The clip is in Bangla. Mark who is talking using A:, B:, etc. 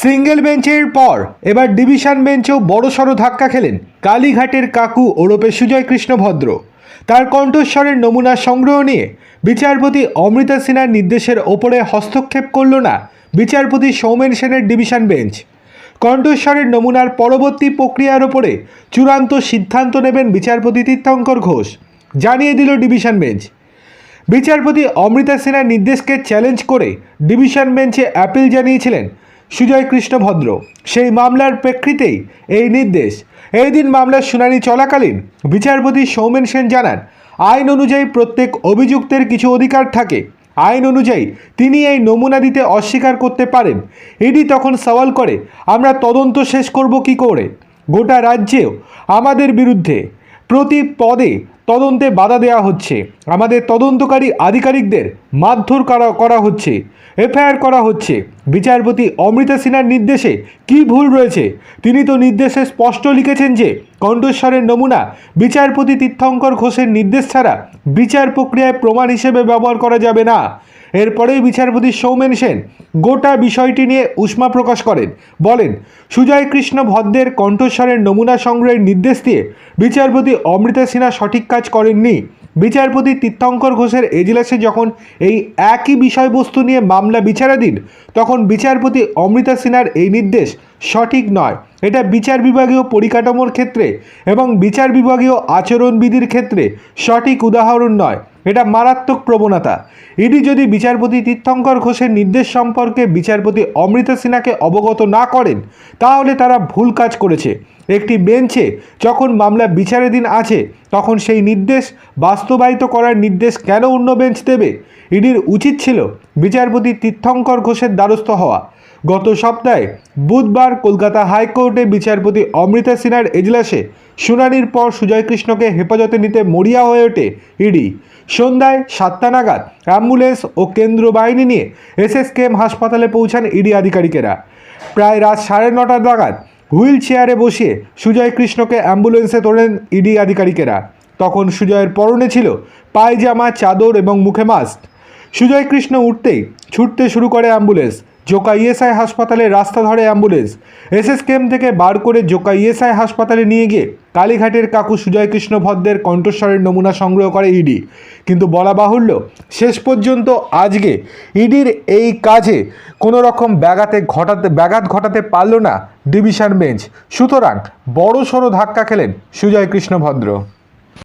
A: সিঙ্গেল বেঞ্চের পর এবার ডিভিশন বেঞ্চেও বড়সড় ধাক্কা খেলেন কালীঘাটের কাকু ওরপে সুজয় কৃষ্ণ ভদ্র। তার কণ্ঠস্বরের নমুনা সংগ্রহ নিয়ে বিচারপতি অমৃতা সিনহার নির্দেশের ওপরে হস্তক্ষেপ করল না বিচারপতি সৌমেন সেনের ডিভিশন বেঞ্চ। কণ্ঠস্বরের নমুনার পরবর্তী প্রক্রিয়ার ওপরে চূড়ান্ত সিদ্ধান্ত নেবেন বিচারপতি তীর্থঙ্কর ঘোষ। জানিয়ে দিল ডিভিশন বেঞ্চ। বিচারপতি অমৃতা সিনহার নির্দেশকে চ্যালেঞ্জ করে ডিভিশন বেঞ্চে অ্যাপিল জানিয়েছিলেন সুজয় কৃষ্ণ ভদ্র সেই মামলার প্রেক্ষিতেই এই নির্দেশ। এই দিন মামলার শুনানি চলাকালীন বিচারপতি সৌমেন সেন জানান, আইন অনুযায়ী প্রত্যেক অভিযুক্তের কিছু অধিকার থাকে। আইন অনুযায়ী তিনি এই নমুনা দিতে অস্বীকার করতে পারেন। ইডি তখন সওয়াল করে, আমরা তদন্ত শেষ করব কি করে? গোটা রাজ্যেও আমাদের বিরুদ্ধে প্রতি পদে তদন্তে বাধা দেওয়া হচ্ছে। আমাদের তদন্তকারী আধিকারিকদের মারধর করা করা হচ্ছে, এফআইআর করা হচ্ছে। বিচারপতি অমৃতা সিনহার নির্দেশে কি ভুল রয়েছে? তিনি তো নির্দেশে স্পষ্ট লিখেছেন যে, কণ্ঠস্বরের নমুনা বিচারপতি তীর্থঙ্কর ঘোষের নির্দেশ ছাড়া বিচার প্রক্রিয়ায় প্রমাণ হিসেবে ব্যবহার করা যাবে না। এরপরেই বিচারপতি সৌমেন সেন গোটা বিষয়টি নিয়ে উষ্মা প্রকাশ করেন। বলেন, সুজয় কৃষ্ণ ভদ্রের কণ্ঠস্বরের নমুনা সংগ্রহের নির্দেশ দিয়ে বিচারপতি অমৃতা সিনহা সঠিক কাজ করেননি। বিচারপতি তীর্থঙ্কর ঘোষের এজলাসে যখন এই একই বিষয়বস্তু নিয়ে মামলা বিচারাধীন, তখন বিচারপতি অমৃতা সিনহার এই নির্দেশ সঠিক নয়। এটা বিচার বিভাগীয় পরিকাঠামোর ক্ষেত্রে এবং বিচার বিভাগীয় আচরণবিধির ক্ষেত্রে সঠিক উদাহরণ নয়। এটা মারাত্মক প্রবণতা। ইডি যদি বিচারপতি তীর্থঙ্কর ঘোষের নির্দেশ সম্পর্কে বিচারপতি অমৃতা সিনহাকে অবগত না করেন, তাহলে তারা ভুল কাজ করেছে। একটি বেঞ্চে যখন মামলা বিচারাধীন আছে, তখন সেই নির্দেশ বাস্তবায়িত করার নির্দেশ কেন অন্য বেঞ্চ দেবে? ইডির উচিত ছিল বিচারপতি তীর্থঙ্কর ঘোষের দ্বারস্থ হওয়া। গত সপ্তাহে বুধবার কলকাতা হাইকোর্টে বিচারপতি অমৃতা সিনহার এজলাসে শুনানির পর সুজয় কৃষ্ণকে হেফাজতে নিতে মরিয়া হয়ে ওঠে ইডি। সন্ধ্যায় সাতটা নাগাদ অ্যাম্বুলেন্স ও কেন্দ্র বাহিনী নিয়ে এসএসকেএম হাসপাতালে পৌঁছান ইডি আধিকারিকেরা। প্রায় রাত সাড়ে নটা নাগাদ হুইল চেয়ারে বসিয়ে সুজয় কৃষ্ণকে অ্যাম্বুলেন্সে তোলেন ইডি আধিকারিকেরা। তখন সুজয়ের পরনে ছিল পায়জামা, চাদর এবং মুখে মাস্ক। সুজয় কৃষ্ণ উঠতেই ছুটতে শুরু করে অ্যাম্বুলেন্স। জোকা ইএসআই হাসপাতালে রাস্তা ধরে অ্যাম্বুলেন্স এসএসকেএম থেকে বার করে জোকা ইএসআই হাসপাতালে নিয়ে গিয়ে কালীঘাটের কাকু সুজয় কৃষ্ণ ভদ্রের কণ্ঠস্বরের নমুনা সংগ্রহ করে ইডি। কিন্তু বলা বাহুল্য, শেষ পর্যন্ত আজকে ইডির এই কাজে কোনো রকম ব্যাঘাতে ঘটাতে, ব্যাঘাত ঘটাতে পারল না ডিভিশন বেঞ্চ। সুতরাং বড় সড়ো ধাক্কা খেলেন সুজয় কৃষ্ণ ভদ্র।